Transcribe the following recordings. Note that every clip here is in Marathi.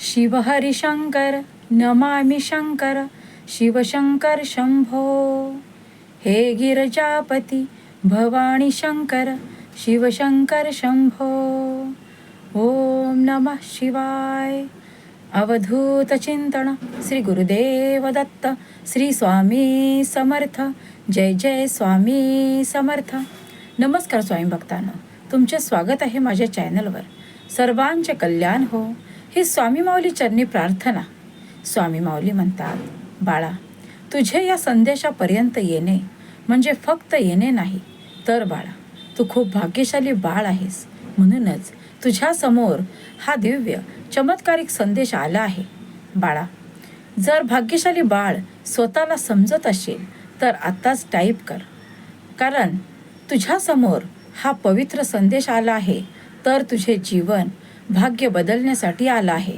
शिव हरिशंकर नमामि शंकर शिवशंकर शंभो। हे गिरजापती भवानी शंकर शिवशंकर शंभो। ओम नमः शिवाय। अवधूत चिंतन श्री गुरुदेव दत्त श्री स्वामी समर्थ जय जय स्वामी समर्थ। नमस्कार स्वामी भक्तांनो तुमचे स्वागत आहे माझ्या चॅनलवर. सर्वांचे कल्याण हो. ही स्वामी माऊली चरणी प्रार्थना. स्वामी माऊली म्हणतात बाळा तुझे या संदेशापर्यंत येणे म्हणजे फक्त येणे नाही. तर बाळा तू खूप भाग्यशाली बाळ आहेस. म्हणूनच तुझ्यासमोर हा दिव्य चमत्कारिक संदेश आला आहे. बाळा जर भाग्यशाली बाळ स्वतःला समजत असेल तर आत्ताच टाईप कर. कारण तुझ्यासमोर हा पवित्र संदेश आला आहे. तर तुझे जीवन भाग्य बदलण्यासाठी आला आहे.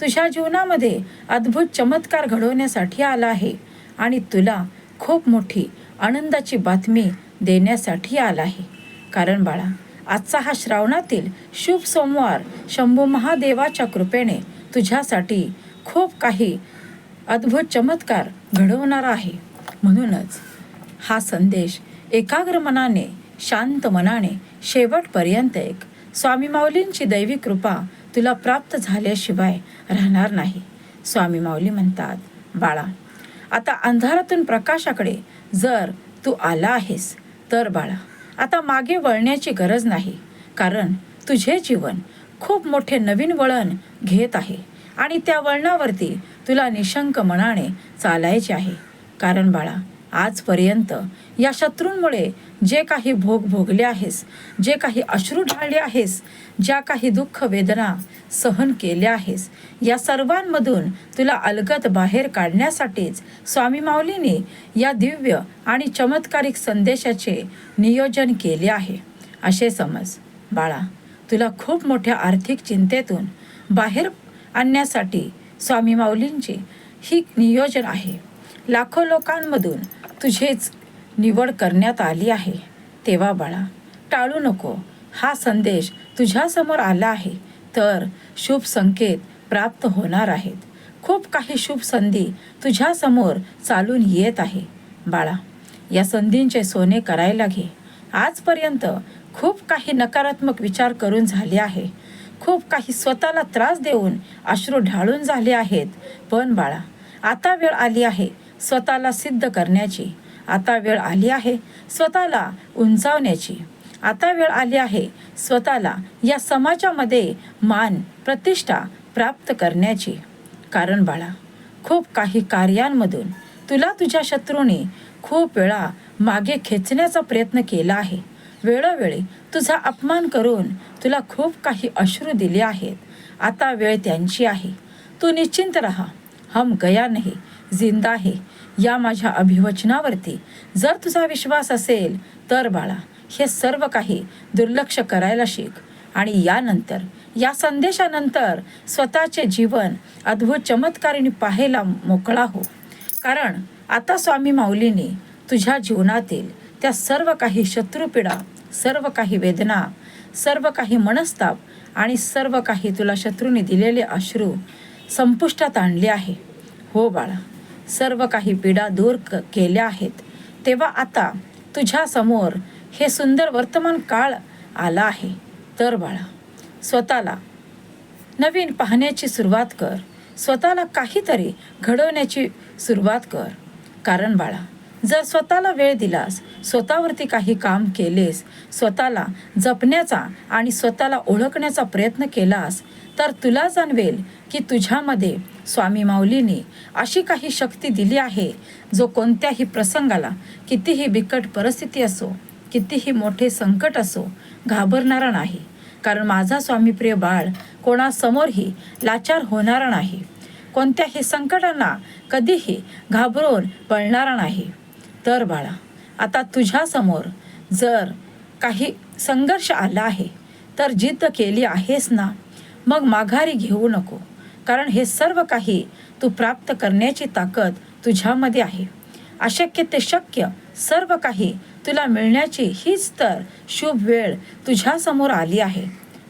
तुझ्या जीवनामध्ये अद्भुत चमत्कार घडवण्यासाठी आला आहे आणि तुला खूप मोठी आनंदाची बातमी देण्यासाठी आला आहे. कारण बाळा आजचा हा श्रावणातील शुभ सोमवार शंभू महादेवाच्या कृपेने तुझ्यासाठी खूप काही अद्भुत चमत्कार घडवणारा आहे. म्हणूनच हा संदेश एकाग्र मनाने शांत मनाने शेवटपर्यंत एक स्वामी माऊलींची दैवी कृपा तुला प्राप्त झाल्याशिवाय राहणार नाही. स्वामी माऊली म्हणतात बाळा आता अंधारातून प्रकाशाकडे जर तू आला आहेस तर बाळा आता मागे वळण्याची गरज नाही कारण तुझे जीवन खूप मोठे नवीन वळण घेत आहे आणि त्या वळणावरती तुला निशंक मनाने चालायचे आहे. कारण बाळा आजपर्यंत या शत्रूंमुळे जे काही भोग भोगले आहेस जे काही अश्रू ढाळले आहेस ज्या काही दुःख वेदना सहन केल्या आहेस या सर्वांमधून तुला अलगत बाहेर काढण्यासाठीच स्वामी माऊलीने या दिव्य आणि चमत्कारिक संदेशाचे नियोजन केले आहे. असे समज बाळा तुला खूप मोठ्या आर्थिक चिंतेतून बाहेर आणण्यासाठी स्वामी माऊलींचे ही नियोजन आहे. लाखो लोकांमधून तुझेच निवड करण्यात आली आहे. तेव्हा बाळा टाळू नको. हा संदेश तुझ्यासमोर आला आहे. तर शुभ संकेत प्राप्त होणार आहेत. खूप काही शुभ संधी तुझ्यासमोर चालून येत आहे. बाळा या संधींचे सोने करायला घे. आजपर्यंत खूप काही नकारात्मक विचार करून झाले आहे. खूप काही स्वतःला त्रास देऊन अश्रू ढाळून झाले आहेत. पण बाळा आता वेळ आली आहे स्वतःला सिद्ध करण्याची. आता वेळ आली आहे स्वतःला उंचावण्याची. आता वेळ आली आहे स्वतःला या समाजामध्ये मान प्रतिष्ठा प्राप्त करण्याची. कारण बाळा खूप काही कार्यांमधून तुला तुझ्या शत्रूने खूप वेळा मागे खेचण्याचा प्रयत्न केला आहे. वेळोवेळी तुझा अपमान करून तुला खूप काही अश्रू दिले आहेत. आता वेळ त्यांची आहे. तू निश्चिंत राहा. हम गया नाही. जिंदा आहे. या माझ्या अभिवचनावरती जर तुझा विश्वास असेल तर बाळा हे सर्व काही दुर्लक्ष करायला शिक. आणि यानंतर या संदेशानंतर स्वतःचे जीवन अद्भुत चमत्कारीने पाहायला मोकळा हो. कारण आता स्वामी माऊलीने तुझ्या जीवनातील त्या सर्व काही शत्रुपीडा सर्व काही वेदना सर्व काही मनस्ताप आणि सर्व काही तुला शत्रूने दिलेले अश्रू संपुष्टात आणले आहे. हो बाळा सर्व काही पीडा दूर क केल्या आहेत. तेव्हा आता तुझ्या समोर हे सुंदर वर्तमान काळ आला आहे. तर बाळा स्वतःला नवीन पाहण्याची सुरुवात कर. स्वतःला काहीतरी घडवण्याची सुरुवात कर. कारण बाळा जर स्वतःला वेळ दिलास स्वतःवरती काही काम केलेस स्वतःला जपण्याचा आणि स्वतःला ओळखण्याचा प्रयत्न केलास तर तुला जाणवेल की तुझ्यामध्ये स्वामी माऊलीने अशी काही शक्ती दिली आहे जो कोणत्याही प्रसंगाला कितीही बिकट परिस्थिती असो कितीही मोठे संकट असो घाबरणारा नाही. कारण माझा स्वामीप्रिय बाळ कोणासमोरही लाचार होणारा नाही. कोणत्याही संकटांना कधीही घाबरून पळणारा नाही. तर बाळा आता तुझ्यासमोर जर काही संघर्ष आला आहे तर जिद्द केली आहेस ना? मग माघारी घेऊ नको कारण हे सर्व काही तू प्राप्त करण्याची ताकद तुझ्यामध्ये आहे. अशक्य ते शक्य सर्व काही तुला मिळण्याची हीच तर शुभ वेळ तुझ्यासमोर आली आहे.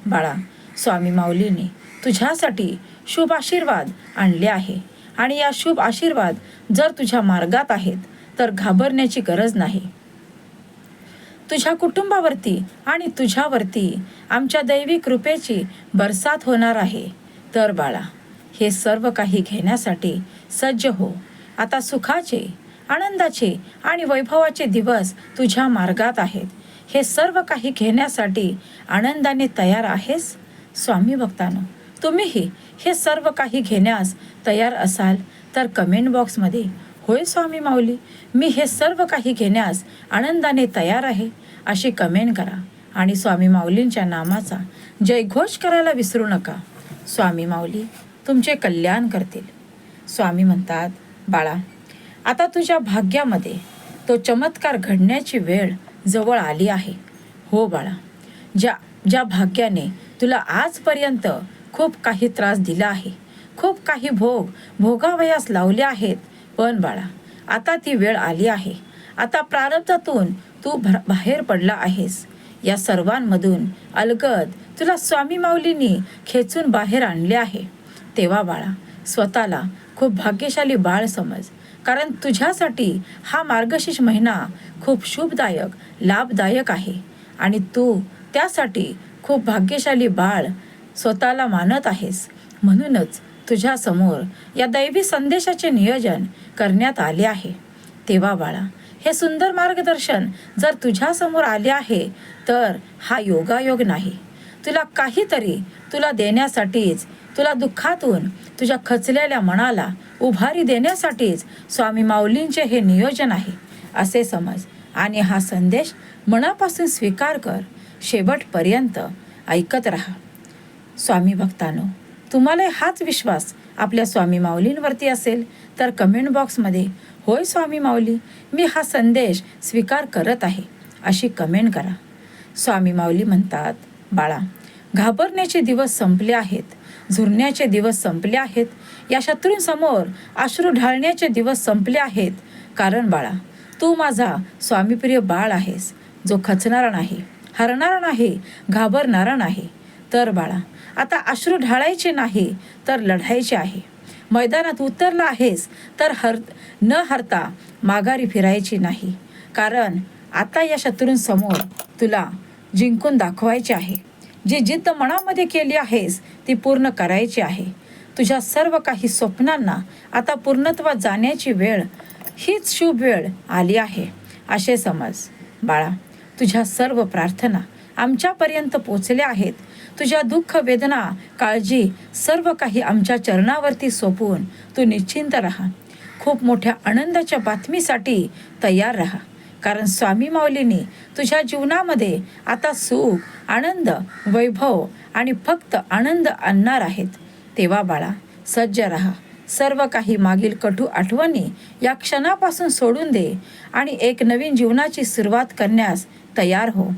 बाळा स्वामी माऊलीने तुझ्यासाठी शुभ आशीर्वाद आणले आहे. आणि या शुभ आशीर्वाद जर तुझ्या मार्गात आहेत तर घाबरण्याची गरज नाही. तुझ्या कुटुंबावरती आणि तुझ्यावरती आमच्या दैवी कृपेची बरसात होणार आहे. तर बाळा हे सर्व काही घेण्यासाठी सज्ज हो. आता सुखाचे आनंदाचे आणि वैभवाचे दिवस तुझ्या मार्गात आहेत. हे सर्व काही घेण्यासाठी आनंदाने तयार आहेस? स्वामी भक्तानो तुम्हीही हे सर्व काही घेण्यास तयार असाल तर कमेंट बॉक्समध्ये होय स्वामी माऊली मी हे सर्व काही घेण्यास आनंदाने तयार आहे अशी कमेंट करा. आणि स्वामी माऊलींच्या नामाचा जयघोष करायला विसरू नका. स्वामी माऊली तुमचे कल्याण करतील. स्वामी म्हणतात बाळा आता तुझ्या भाग्यामध्ये तो चमत्कार घडण्याची वेळ जवळ आली आहे. हो बाळा ज्या ज्या भाग्याने तुला आजपर्यंत खूप काही त्रास दिला आहे खूप काही भोग भोगावयास लावले आहेत पण बाळा आता ती वेळ आली आहे. आता प्रारब्धातून तू बाहेर पडला आहेस. या सर्वांमधून अलगद तुला स्वामी माऊलींनी खेचून बाहेर आणले आहे. तेव्हा बाळा स्वतःला खूप भाग्यशाली बाळ समज कारण तुझ्यासाठी हा मार्गशीर्ष महिना खूप शुभदायक लाभदायक आहे. आणि तू त्यासाठी खूप भाग्यशाली बाळ स्वतःला मानत आहेस. म्हणूनच तुझ्यासमोर या दैवी संदेशाचे नियोजन करण्यात आले आहे. तेव्हा बाळा हे सुंदर मार्गदर्शन जर तुझ्यासमोर आले आहे तर हा योगायोग नाही. तुला काहीतरी तुला देण्यासाठीच तुला दुःखातून तुझ्या खचलेल्या मनाला उभारी देण्यासाठीच स्वामी माऊलींचे हे नियोजन आहे असे समज. आणि हा संदेश मनापासून स्वीकार कर शेवटपर्यंत ऐकत राहा. स्वामी भक्तानो तुम्हाला हाच विश्वास आपल्या स्वामी माऊलींवरती असेल तर कमेंट बॉक्समध्ये होय स्वामी माऊली मी हा संदेश स्वीकार करत आहे अशी कमेंट करा. स्वामी माऊली म्हणतात बाळा घाबरण्याचे दिवस संपले आहेत झुरण्याचे दिवस संपले आहेत या शत्रूंसमोर अश्रू ढाळण्याचे दिवस संपले आहेत. कारण बाळा तू माझा स्वामीप्रिय बाळ आहेस जो खचणारा नाही हरणारा नाही घाबरणारा नाही. तर बाळा आता अश्रू ढाळायचे नाही तर लढायचे आहे. मैदानात उतरला आहेस तर हर न हरता माघारी फिरायची नाही. कारण आता या शत्रूंसमोर तुला जिंकून दाखवायचे आहे. जी जिद्द मनामध्ये केली आहेस ती पूर्ण करायची आहे. तुझ्या सर्व काही स्वप्नांना आता पूर्णत्वात जाण्याची वेळ हीच शुभ वेळ आली आहे. असे समज बाळा तुझ्या सर्व प्रार्थना आमच्यापर्यंत पोचल्या आहेत. तुझ्या दुःख वेदना काळजी सर्व काही आमच्या चरणावरती सोपवून तू निश्चिंत राहा. खूप मोठ्या आनंदाच्या बातमीसाठी तयार राहा. कारण स्वामी माऊलींनी तुझ्या जीवनामध्ये आता सुख आनंद वैभव आणि फक्त आनंद आणणार आहेत. तेव्हा बाळा सज्ज राहा. सर्व काही मागील कटू आठवणी या क्षणापासून सोडून दे आणि एक नवीन जीवनाची सुरुवात करण्यास तयार हो.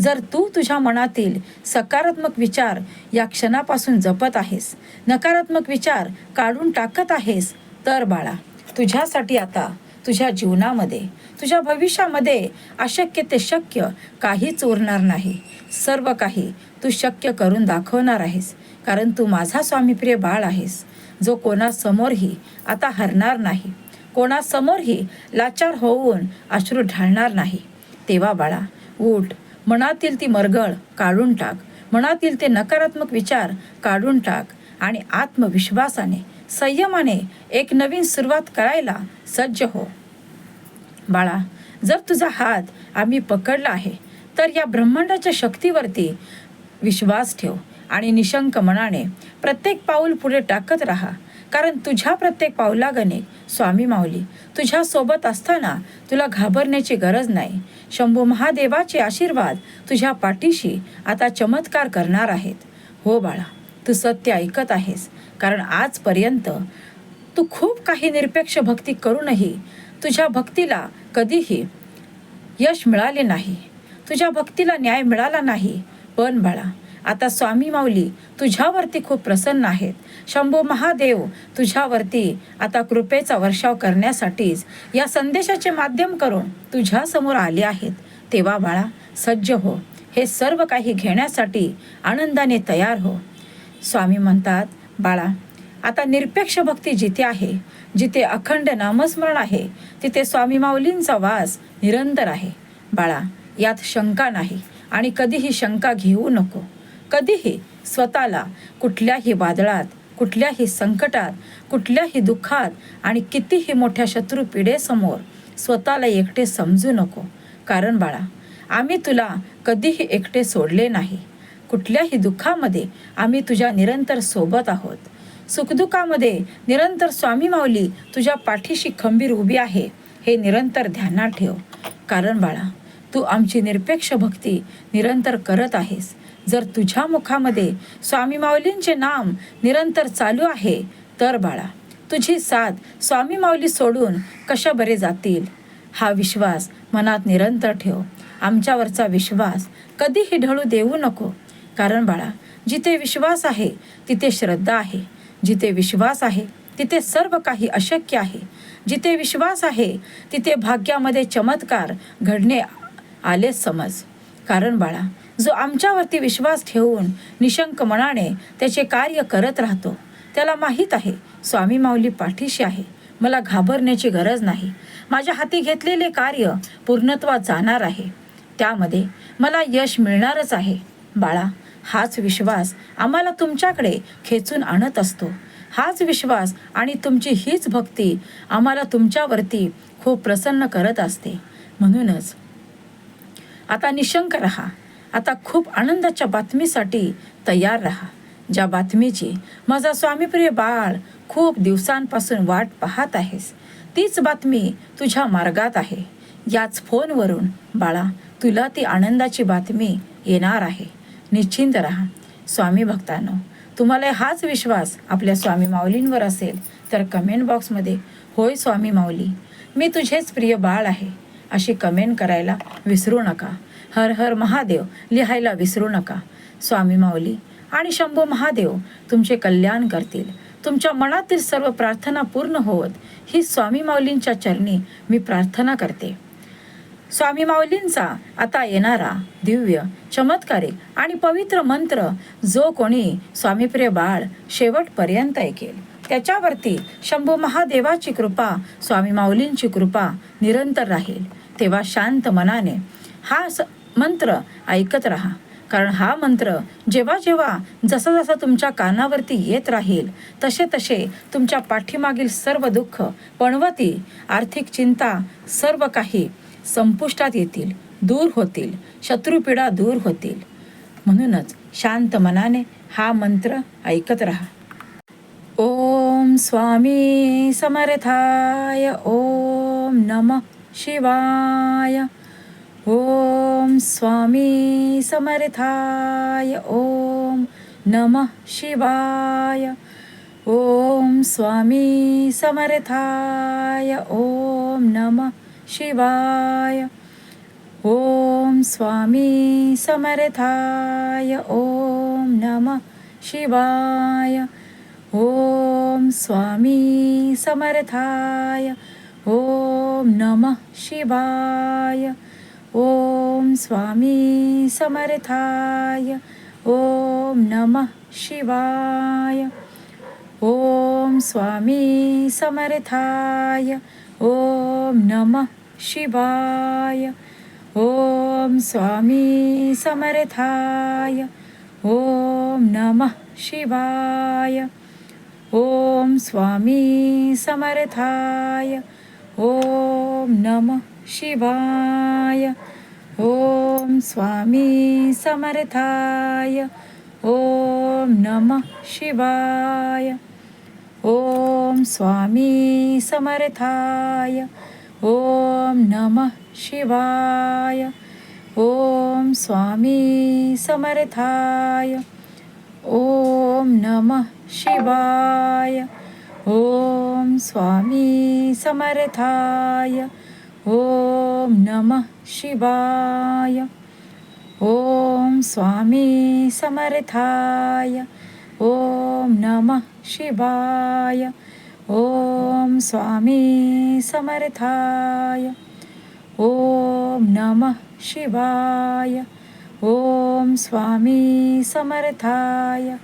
जर तू तुझ्या मनातील सकारात्मक विचार या क्षणापासून जपत आहेस नकारात्मक विचार काढून टाकत आहेस तर बाळा तुझ्यासाठी आता तुझ्या जीवनामध्ये तुझ्या भविष्यामध्ये अशक्य ते शक्य काहीच उरणार नाही. सर्व काही तू शक्य करून दाखवणार आहेस कारण तू माझा स्वामीप्रिय बाळ आहेस. जो कोणासमोरही आता हरणार नाही कोणासमोरही लाचार होऊन अश्रू ढाळणार नाही. तेव्हा बाळा उठ मनातील ती मरगळ काढून टाक. मनातील ते नकारात्मक विचार काढून टाक आणि आत्मविश्वासाने संयमाने एक नवीन सुरुवात करायला सज्ज हो. बाळा जर तुझा हात आम्ही पकडला आहे तर या ब्रह्मांडाच्या शक्तीवरती विश्वास ठेव आणि निशंक मनाने प्रत्येक पाऊल पुढे टाकत राहा. कारण तुझ्या प्रत्येक पावलागणे स्वामी माऊली. तुझ्या सोबत असताना तुला घाबरण्याची गरज नाही. शंभू महादेवाचे आशीर्वाद तुझ्या पाठीशी आता चमत्कार करणार आहेत. हो बाळा तू सत्य ऐकत आहेस. कारण आजपर्यंत तू खूप काही निरपेक्ष भक्ती करूनही तुझ्या भक्तीला कधीही यश मिळाले नाही. तुझ्या भक्तीला न्याय मिळाला नाही. पण बाळा आता स्वामी माऊली तुझ्यावरती खूप प्रसन्न आहेत. शंभू महादेव तुझ्यावरती आता कृपेचा वर्षाव करण्यासाठीच या संदेशाचे माध्यम करून तुझ्यासमोर आले आहेत. तेव्हा बाळा सज्ज हो. हे सर्व काही घेण्यासाठी आनंदाने तयार हो. स्वामी म्हणतात बाळा आता निरपेक्ष भक्ती जिथे आहे जिथे अखंड नामस्मरण आहे तिथे स्वामी माऊलींचा वास निरंतर आहे. बाळा यात शंका नाही आणि कधीही शंका घेऊ नको. कधीही स्वतःला कुठल्याही वादळात कुठल्याही संकटात कुठल्याही दुःखात आणि कितीही मोठ्या शत्रू पिढेसमोर स्वतःला एकटे समजू नको. कारण बाळा आम्ही तुला कधीही एकटे सोडले नाही. कुठल्याही दुःखामध्ये आम्ही तुझ्या निरंतर सोबत आहोत. सुखदुःखामध्ये निरंतर स्वामी माऊली तुझ्या पाठीशी खंबीर उभी आहे हे निरंतर ध्यानात ठेव. कारण बाळा तू आमची निरपेक्ष भक्ती निरंतर करत आहेस. जर तुझ्या मुखामध्ये स्वामी माऊलींचे नाम निरंतर चालू आहे तर बाळा तुझी साथ स्वामी माऊली सोडून कशा बरे जातील? हा विश्वास मनात निरंतर ठेव. आमच्यावरचा विश्वास कधीही ढळू देऊ नको. कारण बाळा जिथे विश्वास आहे तिथे श्रद्धा आहे. जिथे विश्वास आहे तिथे सर्व काही अशक्य आहे. जिथे विश्वास आहे तिथे भाग्यामध्ये चमत्कार घडणे आले समज. कारण बाळा जो आमच्यावरती विश्वास ठेवून निशंक मनाने त्याचे कार्य करत राहतो. त्याला माहीत आहे स्वामी माऊली पाठीशी आहे. मला घाबरण्याची गरज नाही. माझ्या हाती घेतलेले कार्य पूर्णत्वात जाणार आहे. त्यामध्ये मला यश मिळणारच आहे. बाळा हाच विश्वास आम्हाला तुमच्याकडे खेचून आणत असतो. हाच विश्वास आणि तुमची हीच भक्ती आम्हाला तुमच्यावरती खूप प्रसन्न करत असते. म्हणूनच आता निशंक रहा. आता खूप आनंदाच्या बातमीसाठी तयार राहा. ज्या बातमीची माझा स्वामीप्रिय बाळ खूप दिवसांपासून वाट पाहत आहेस तीच बातमी तुझ्या मार्गात आहे. याच फोनवरून बाळा तुला ती आनंदाची बातमी येणार आहे. निश्चिंत राहा. स्वामी भक्तांनो तुम्हाला हाच विश्वास आपल्या स्वामी माऊलींवर असेल तर कमेंट बॉक्समध्ये होय स्वामी माऊली मी तुझेच प्रिय बाळ आहे. अशी कमेंट करायला विसरू नका. हर हर महादेव लिहायला विसरू नका. स्वामी माऊली आणि शंभू महादेव तुमचे कल्याण करतील. तुमच्या मनातील सर्व प्रार्थना पूर्ण होत ही स्वामी माऊलींच्या चरणी मी प्रार्थना करते. स्वामी माऊलींचा आता येणारा दिव्य चमत्कारिक आणि पवित्र मंत्र जो कोणी स्वामीप्रिय बाळ शेवटपर्यंत ऐकेल त्याच्यावरती शंभू महादेवाची कृपा स्वामी माऊलींची कृपा निरंतर राहील. तेव्हा शांत मनाने हा स मंत्र ऐकत राहा. कारण हा मंत्र जेव्हा जेव्हा जसं जसं तुमच्या कानावरती येत राहील तसे तसे तुमच्या पाठीमागील सर्व दुःख पणवती आर्थिक चिंता सर्व काही संपुष्टात येतील दूर होतील शत्रुपीडा दूर होतील. म्हणूनच शांत मनाने हा मंत्र ऐकत राहा. ओम स्वामी समर्थाय ओम नम शिवाय. स्वामी समर्थाय। ओम नम शिवाय। ओम स्वामी समर्थाय। ओम नम शिवाय। ओम स्वामी समर्थाय। ओम नम शिवाय। ओम स्वामी समर्थाय। ओम नम शिवाय। ओम स्वामी समर्थाय ओम नम शिवाय। ओम स्वामी समर्थाय ओम नम शिवाय। ओम स्वामी समर्थाय ओम नम शिवाय। ओम स्वामी समर्थाय ओम नम शिवाय। ओम स्वामी समर्थाय। ओम नमः शिवाय। ओम स्वामी समर्थाय। ओम नमः शिवाय। ओम स्वामी समर्थाय। ओम नमः शिवाय। ओम स्वामी समर्थाय। ओम नम शिवाय। ओम स्वामी समर्थाय। ओम नम शिवाय। ओम स्वामी समर्थाय। ओम नम शिवाय। ओम स्वामी समर्थाय।